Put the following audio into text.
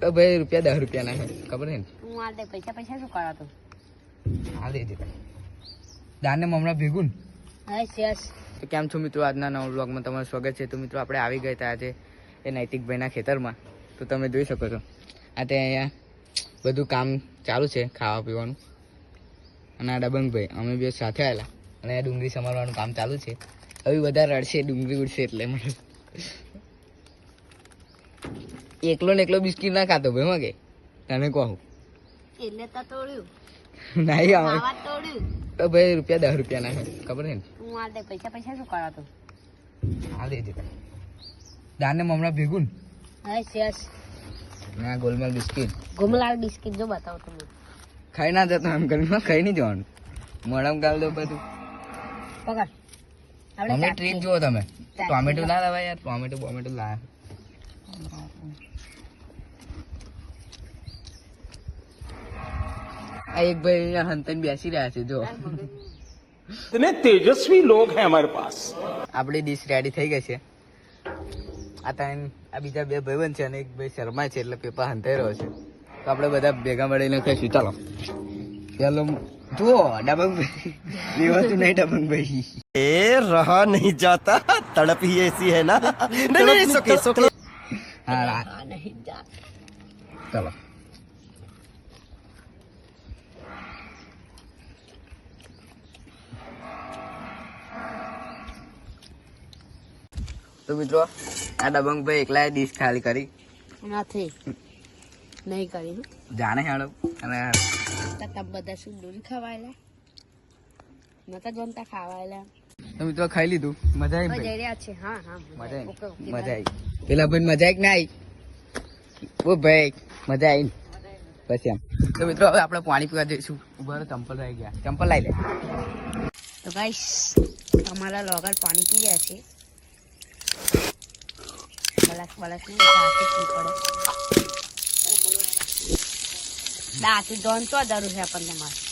તો ભાઈ રૂપિયા દસ રૂપિયા ના ખબર ને? હું આ દે પૈસા પૈસા શું કરાતો આ દેજે દાને હમણાં ભેગું હા તો કેમ છો મિત્રો? આજના નવા બ્લોગમાં તમારું સ્વાગત છે. તો મિત્રો આપણે આવી ગયા હતા આજે એ નૈતિકભાઈના ખેતરમાં. તો તમે જોઈ શકો છો. આ તે અહીંયા બધું કામ ચાલુ છે ખાવા પીવાનું. અને આ ડબંગભાઈ અમે બે સાથે આવેલા. અને ડુંગળી સમારવાનું કામ ચાલુ છે. હવે બધા રડશે ડુંગળી ઉડશે એટલે મને. એકલો ને એકલો બિસ્કીટ ના ખાતો ભાઈ માં કે? તને કહું. એટલે તો તોડ્યું. નહીં આવે. તોડ્યું. તો ભાઈ રૂપિયા દસ રૂપિયા ના ખબર છે ને? હું આ દે પૈસા પૈસા શું કરાતો આ દેજે દાને હમણાં ભેગું ને? ગોલમાલ બિસ્કિટ. ગુમલાલ બિસ્કિટ જો બતાવો તમે ખાઈ ના જતો એમ કરીને ખાઈ નહીં જવાનું. મળમ ગાલ દો બધું. પકડ. આપણે. જુઓ તમે. ટોમેટો ના લાવાય યાર ટોમેટો બોમેટો લાયા આ એક ભાઈ અહીંયા હંતન બેસી રહ્યા છે જો इतने तेजस्वी लोग हैं हमारे पास આપણી ડીશ રેડી થઈ ગઈ છે આ ત્રણ આ બીજા બે ભાઈબંધ છે અને એક ભાઈ શર્મા છે એટલે પેપર હંતાઈ રહ્યો છે તો આપણે બધા ભેગા મળીને ખાઈશું ચાલો ચાલો જુઓ ડબંગભાઈ લેવાતું નહીં ડબંગભાઈ ए रहा नहीं जाता तड़प ही ऐसी है ना नहीं नहीं सुके सुके હા રા આ નહીં જા ચાલો. તો મિત્રો આ ડબંગભાઈ એકલા ડીશ ખાલી કરી. નથી. નહીં કરી. જાણે હેડો અને તબ તમે બધા શું દૂર ખવાયેલા? નતા જમતા ખાવાયેલા? તો મિત્રો ખાઈ લીધું. મજા આવી હવે રહ્યા છે. હા હા મજા આવી મજા આવી. પેલા ભાઈ મજા આવી કે ના આવી? ઓ ભાઈ મજા આવી પછી આમ તો મિત્રો હવે આપણે પાણી પીવા જઈશું. ઊભા રહો, ચંપલ રહી ગયા. ચંપલ લઈ લે તો ગાઈસ અમારા લોગર પાણી પી ગયા છે. બલાસ બલાસ નહીં દાંતી પી પડે. દાંતી દોન તો જરૂર છે આપણને તમારે